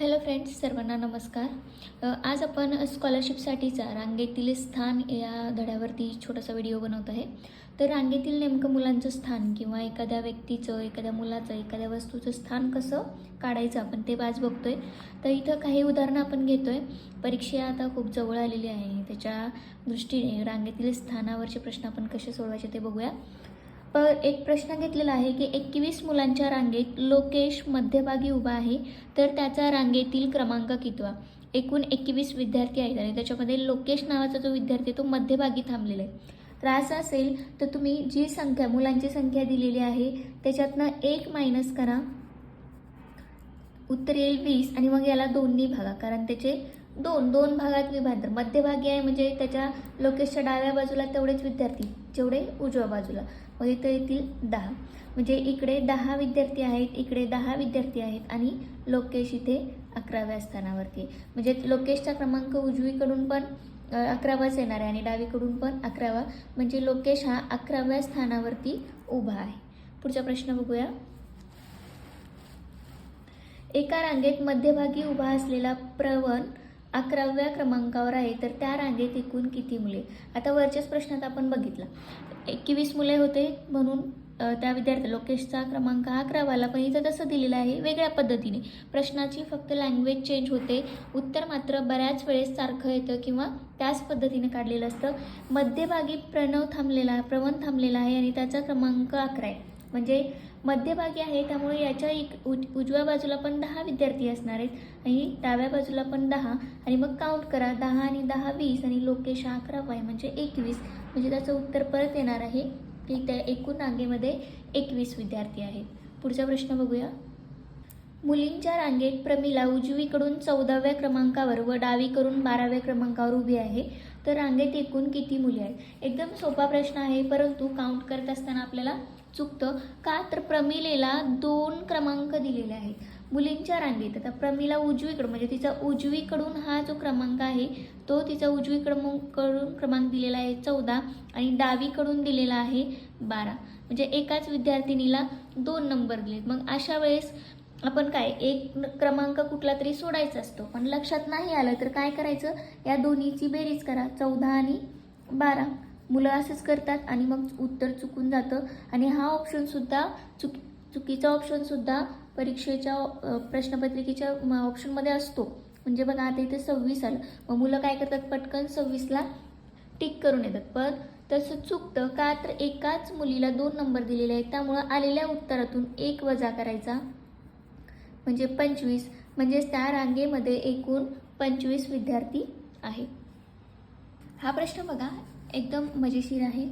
Hello friends सर्वांना नमस्कार. आज आपण स्कॉलरशिपसाठीचा रांगेतील स्थान या धड्यावरती छोटासा व्हिडिओ बनवत आहे. तर रांगेतील नेमकं मुलांचं स्थान किंवा एखाद्या व्यक्तीचं एखाद्या मुलाचं एखाद्या वस्तूचं स्थान कसं काढायचं आपण ते आज बघतोय. तर इथं काही उदाहरणं आपण घेतो आहे परीक्षा आता खूप जवळ आलेली आहे. त्याच्या दृष्टीने रांगेतील स्थानावरचे प्रश्न आपण कसे सोडवायचे ते बघूया. पर एक प्रश्न घेतलेला आहे की एकवीस मुलांच्या रांगेत लोकेश मध्यभागी उभा आहे तर त्याचा रांगेतील क्रमांक कितवा? एकूण एकवीस विद्यार्थी आहेत आणि त्याच्यामध्ये लोकेश नावाचा जो विद्यार्थी आहे तो मध्यभागी थांबलेला आहे. तर असं असेल तर तुम्ही जी संख्या मुलांची संख्या दिलेली आहे त्याच्यातनं एक मायनस करा. उत्तर येईल वीस आणि मग याला दोन्ही भागा कारण त्याचे दोन दोन भागात विभांतर. मध्यभागी आहे म्हणजे त्याच्या लोकेशच्या डाव्या बाजूला तेवढेच विद्यार्थी जेवढे उजव्या बाजूला. मग इथं येतील दहा. म्हणजे इकडे दहा विद्यार्थी आहेत इकडे दहा विद्यार्थी आहेत आणि लोकेश इथे अकराव्या स्थानावरती म्हणजे लोकेशचा क्रमांक उजवीकडून पण अकरावाच येणार आहे आणि डावीकडून पण अकरावा. म्हणजे लोकेश हा अकराव्या स्थानावरती उभा आहे. पुढचा प्रश्न बघूया. एका रांगेत मध्यभागी उभा असलेला प्रवण अकराव्या क्रमांकावर आहे. तर त्या रांगेत एकूण किती मुले? आता वरच्याच प्रश्नात आपण बघितला. एकवीस मुले होते म्हणून त्या विद्यार्थी लोकेशचा क्रमांक हा अकरावाला. पण इथं तसं दिलेलं आहे वेगळ्या पद्धतीने. प्रश्नाची फक्त लँग्वेज चेंज होते. उत्तर मात्र बऱ्याच वेळेस सारखं येतं किंवा त्याच पद्धतीने काढलेलं असतं. मध्यभागी प्रणव थांबलेला प्रवण थांबलेला आहे आणि त्याचा क्रमांक अकरा आहे. म्हणजे मध्यभागी आहे त्यामुळे याच्या एक उज उजव्या बाजूला पण दहा विद्यार्थी असणार आहेत आणि डाव्या बाजूला पण दहा. आणि मग काउंट करा दहा आणि दहा वीस आणि लोकेश अकरा पाय म्हणजे एकवीस. म्हणजे त्याचं उत्तर परत येणार आहे की त्या एकूण रांगेमध्ये एकवीस विद्यार्थी आहेत. पुढचा प्रश्न बघूया. मुलींच्या रांगेत प्रमिला उजवीकडून चौदाव्या क्रमांकावर व डावीकडून बाराव्या क्रमांकावर उभी आहे. तर रांगेत एकूण किती मुली आहेत? एकदम सोपा प्रश्न आहे परंतु काउंट करत असताना आपल्याला चुकतं. का? तर प्रमिलेला दोन क्रमांक दिलेले आहेत. मुलींच्या रांगेत. आता प्रमिला उजवीकडून म्हणजे तिचा उजवीकडून हा जो क्रमांक आहे तो तिचा उजवीकडून कडून क्रमांक दिलेला आहे चौदा आणि डावीकडून दिलेला आहे बारा. म्हणजे एकाच विद्यार्थिनीला दोन नंबर दिलेत. मग अशा वेळेस आपण काय एक न- क्रमांक कुठला तरी सोडायचा असतो. पण लक्षात नाही आलं तर काय करायचं? या दोन्हीची बेरीज करा. चौदा आणि बारा. मुलं असंच करतात आणि मग उत्तर चुकून जातं. आणि हा ऑप्शनसुद्धा चुक चुकीचा ऑप्शनसुद्धा परीक्षेच्या प्रश्नपत्रिकेच्या ऑप्शनमध्ये असतो. म्हणजे बघा आता इथे सव्वीस आलं. मग मुलं काय करतात? पटकन सव्वीसला टिक करून येतात. पण तसं चुकतं का? तर एकाच मुलीला दोन नंबर दिलेले आहेत. त्यामुळं आलेल्या उत्तरातून एक वजा करायचा. म्हणजे पंचवीस. म्हणजेच त्या रांगेमध्ये एकूण पंचवीस विद्यार्थी आहे हा प्रश्न बघा. एकदम मजेशीर आहे.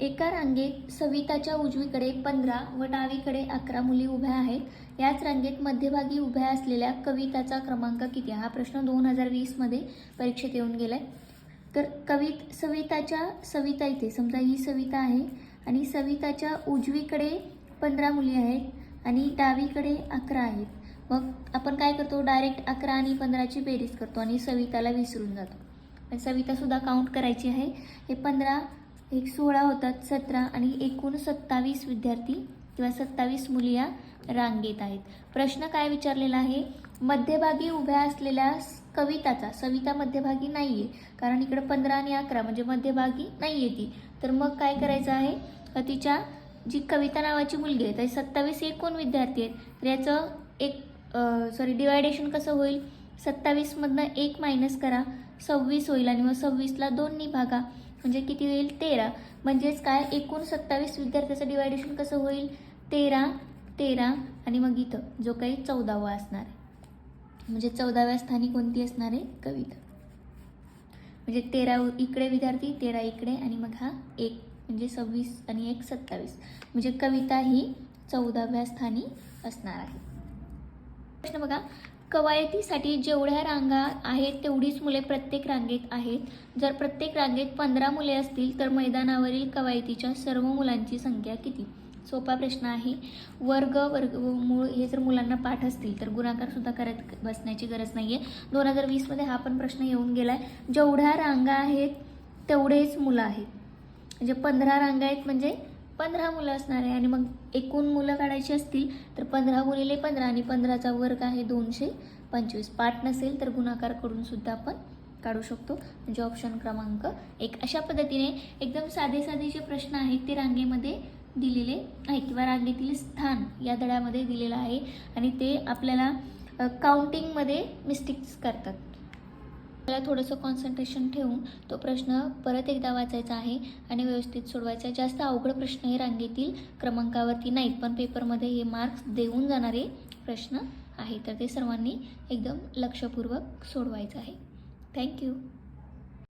एका रांगेत सविताच्या उजवीकडे पंधरा व डावीकडे अकरा मुली उभ्या आहेत. याच रांगेत मध्यभागी उभ्या असलेल्या कविताचा क्रमांक किती आहे? हा प्रश्न दोन हजार वीसमध्ये परीक्षेत येऊन गेला आहे तर कवित सविताच्या सविता इथे समजा ही सविता आहे आणि सविताच्या उजवीकडे पंधरा मुली आहेत आणि डावीकडे अकरा आहेत. मग आपण काय करतो? डायरेक्ट अकरा आणि पंधराची बेरीज करतो आणि सविताला विसरून जातो. सविता सवितासुद्धा काउंट करायची आहे. हे पंधरा एक सोळा होतात सतरा आणि एकूण सत्तावीस विद्यार्थी किंवा सत्तावीस मुली या रांगेत आहेत. प्रश्न काय विचारलेला आहे? मध्यभागी उभ्या असलेल्या कविताचा सविता मध्यभागी नाही आहे कारण इकडे पंधरा आणि अकरा म्हणजे मध्यभागी नाही आहे ती. तर मग काय करायचं आहे? तिच्या जी कविता नावाची मुलगी आहे तर सत्तावीस एकूण विद्यार्थी आहेत. तर याचं एक सॉरी डिवायडेशन कसं होईल? सत्तावीसमधनं एक मायनस करा सव्वीस होईल आणि मग सव्वीसला दोन्ही भागा म्हणजे किती होईल? तेरा. म्हणजेच काय? एकूण सत्तावीस विद्यार्थ्याचं डिवायडेशन कसं होईल? तेरा तेरा आणि मग इथं जो काही चौदावा असणार आहे. म्हणजे चौदाव्या स्थानी कोणती असणार आहे? कविता. म्हणजे तेरा इकडे विद्यार्थी तेरा इकडे आणि मग हा एक म्हणजे सव्वीस आणि एक सत्तावीस. म्हणजे कविता ही चौदाव्या स्थानी असणार आहे. प्रश्न बघा. कवायतीसाठी जेवढ्या रांगा आहेत तेवढीच मुले प्रत्येक रांगेत आहेत. जर प्रत्येक रांगेत पंधरा मुले असतील तर मैदानावरील कवायतीच्या सर्व मुलांची संख्या किती? सोपा प्रश्न आहे. वर्ग वर्ग मूळ हे जर मुलांना पाठ असतील तर गुणाकार सुद्धा करत बसण्याची गरज नाही आहे दोन हजार वीसमध्ये हा पण प्रश्न येऊन गेला आहे जेवढ्या रांगा आहेत तेवढेच मुलं आहेत. म्हणजे पंधरा रांगा आहेत म्हणजे पंधरा मुलं असणार आहे आणि मग एकूण मुलं काढायची असतील तर पंधरा गुणिले पंधरा आणि पंधराचा वर्ग आहे दोनशे पंचवीस. पाठ नसेल तर गुणाकार करून सुद्धा आपण काढू शकतो. म्हणजे ऑप्शन क्रमांक एक. अशा पद्धतीने एकदम साधे साधे जे प्रश्न आहेत ते रांगेमध्ये दिलेले आहे किंवा रांगेतील स्थान या धड्यामध्ये दिलेलं आहे आणि ते आपल्याला काउंटिंगमध्ये मिस्टेक्स करतात. मला थोडंसं कॉन्सन्ट्रेशन ठेवून तो प्रश्न परत एकदा वाचायचा आहे आणि व्यवस्थित सोडवायचा आहे. जास्त अवघड प्रश्न हे रांगेतील क्रमांकावरती नाहीत पण पेपरमध्ये हे मार्क्स देऊन जाणारे प्रश्न आहे तर ते सर्वांनी एकदम लक्षपूर्वक सोडवायचं आहे. थँक्यू